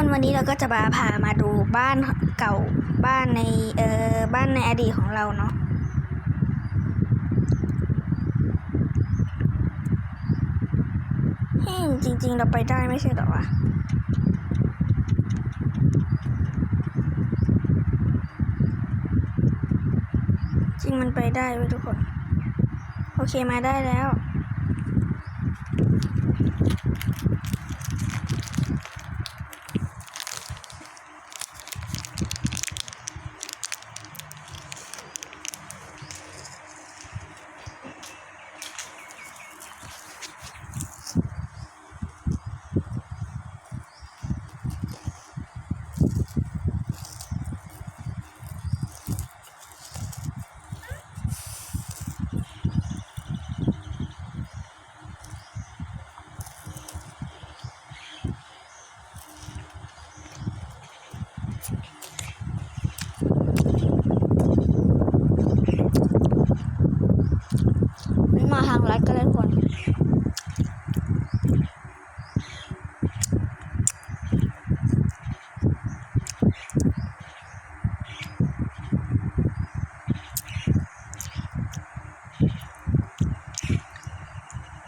คนวันนี้เราก็จะมาพามาดูบ้านเก่าบ้านในเอ่อบ้านในอดีตของเราเนาะเฮ้ยจริง ๆ เราไปได้ไม่ใช่หรอวะจริงมันไปได้เว้ยทุกคน โอเคมาได้แล้ว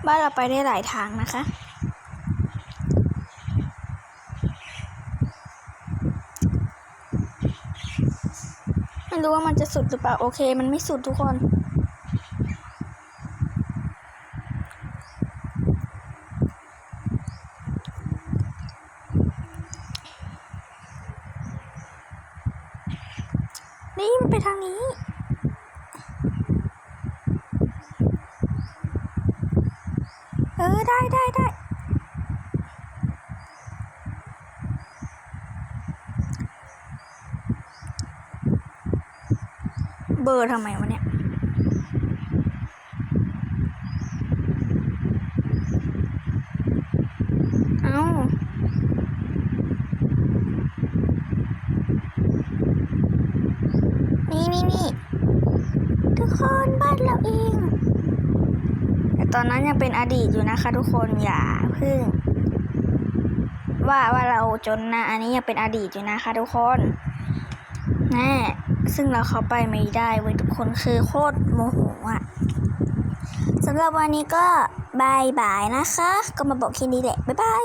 บ้านเราไปได้หลายทางนะคะ ไม่รู้ว่ามันจะสุดหรือเปล่า โอเค มันไม่สุดทุกคนนี่มันไปทางนี้ เออ ได้ได้ได้เบอร์ทำไมวะเนี่ยเอานี่นี่นี่ทุกคนบ้านเราเอง ตอนนั้นยังเป็นอดีตอยู่นะคะ ทุกคนอย่าเพึ่ง ว่าว่าเราจนนะ อันนี้ยังเป็นอดีตอยู่นะคะ ทุกคนแน่ซึ่งเราเข้าไปไม่ได้เว้ยทุกคนคือโคตรโมโหอะสำหรับวันนี้ก็บายบายนะคะ ก็มาบอกแค่นี้แหละ บ๊ายบาย